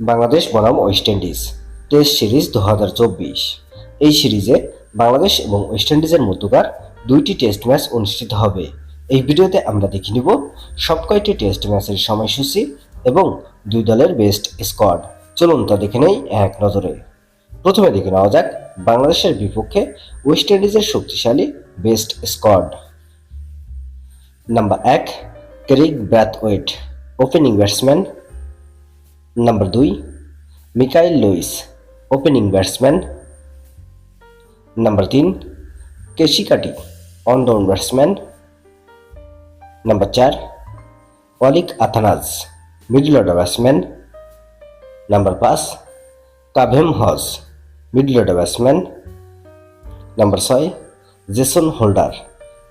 বাংলাদেশ বনাম West Indies test series দু হাজার চব্বিশ। এই সিরিজে বাংলাদেশ এবং ওয়েস্ট ইন্ডিজের মধ্যকার দুইটি টেস্ট ম্যাচ অনুষ্ঠিত হবে। এই ভিডিওতে আমরা দেখে নিব সব কয়টি টেস্ট ম্যাচের সময়সূচি এবং দুই দলের বেস্ট স্কোয়াড চলুন তা দেখে নেই এক নজরে। প্রথমে দেখে নেওয়া যাক বাংলাদেশের বিপক্ষে ওয়েস্ট ইন্ডিজের শক্তিশালী বেস্ট স্কোয়াড নাম্বার এক Kraigg Brathwaite opening batsman number দুই Mikyle Louis opening batsman number তিন Keacy Carty on down batsman number চার Alick Athanaze middle order batsman number পাঁচ Kavem Hodge middle order batsman number ছয় Jason Holder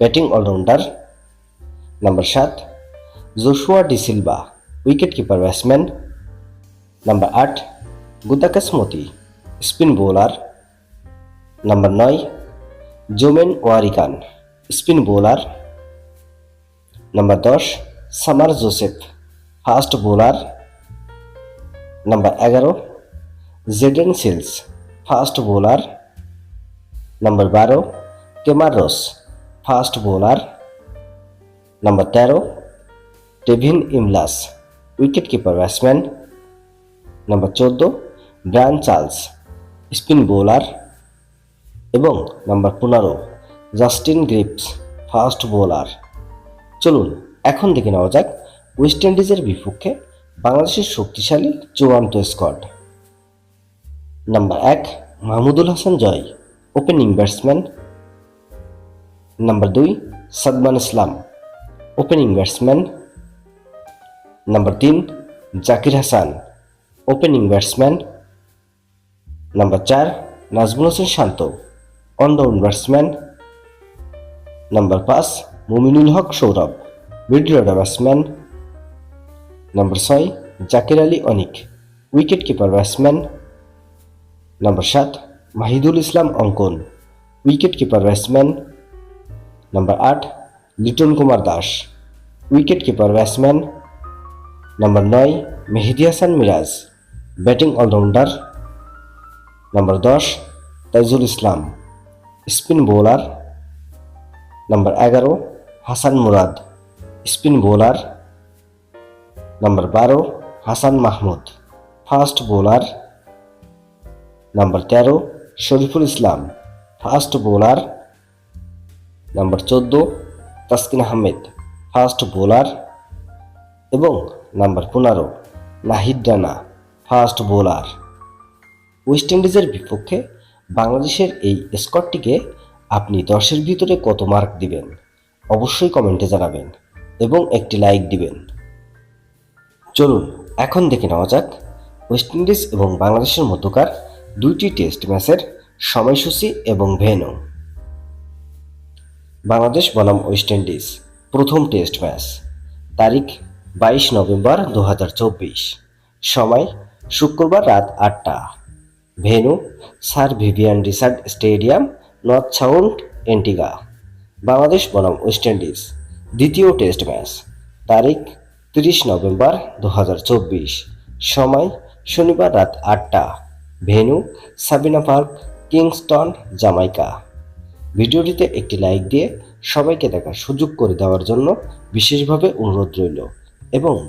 batting allrounder number সাত Joshua Da Silva wicket keeper batsman number আট Gudakesh Motie spin bowler number নয় Jomel Warrican spin bowler number দশ Shamar Joseph fast bowler number এগারো Jayden Seales fast bowler number বারো Kemar Roach fast bowler number তেরো Tevin Imlach wicket keeper batsman number চোদ্দ, Brian Charles, spin bowler, এবং number পনেরো, Justin Greaves, fast bowler. চলুন, এখন দেখে নেওয়া যাক ওয়েস্ট ইন্ডিজের বিপক্ষে বাংলাদেশের শক্তিশালী চূড়ান্ত স্কোয়াড নাম্বার এক, Mahmudul Hasan Joy opening batsman number দুই, Shadman Islam opening batsman number তিন, Zakir Hasan. Opening batsman number চার Najmul Hossain Shanto on down batsman number পাঁচ Mominul Haque Sourav middle batsman number ছয় Jaker Ali Anik wicket keeper batsman number সাত Mahidul Islam Ankon wicket keeper batsman number আট Liton Kumar Das wicket keeper batsman number নয় Mehidy Hasan Miraz batting allrounder number দশ, Taijul Islam. Spin bowler number এগারো, Hasan Murad. Spin bowler number বারো, Hasan Mahmud. Fast bowler number তেরো, Shoriful Islam. Fast bowler number চোদ্দ, Taskin Ahmed. Fast bowler এবং number পনেরো, Nahid Rana. Fast bowler. West ইন্ডিজের বিপক্ষে বাংলাদেশের এই স্কটটিকে আপনি দশের ভিতরে কত মার্ক দিবেন? অবশ্যই কমেন্টে জানাবেন এবং একটি লাইক দিবেন। চলুন, এখন দেখে নেওয়া যাক ওয়েস্ট ইন্ডিজ এবং বাংলাদেশের মধ্যকার দুইটি টেস্ট ম্যাচের সময়সূচি এবং ভেন্যু। বাংলাদেশ বনাম ওয়েস্ট ইন্ডিজ, প্রথম টেস্ট ম্যাচ, তারিখ বাইশ নভেম্বর দু হাজার চব্বিশ। সময় শুক্রবার রাত আটটা। Venue, Sir Vivian Richards stadium, North Sound, Antigua. Bangladesh বনাম ওয়েস্ট ইন্ডিজ। দ্বিতীয় টেস্ট ম্যাচ। তারিখ, তিরিশ নভেম্বর দু হাজার চব্বিশ। সময়, শনিবার রাত আটটা। Venue, Sabina Park, Kingston, Jamaica. ভিডিওটিতে একটি লাইক দিয়ে সবাইকে দেখার সুযোগ করে দেওয়ার জন্য বিশেষভাবে অনুরোধ রইল এবং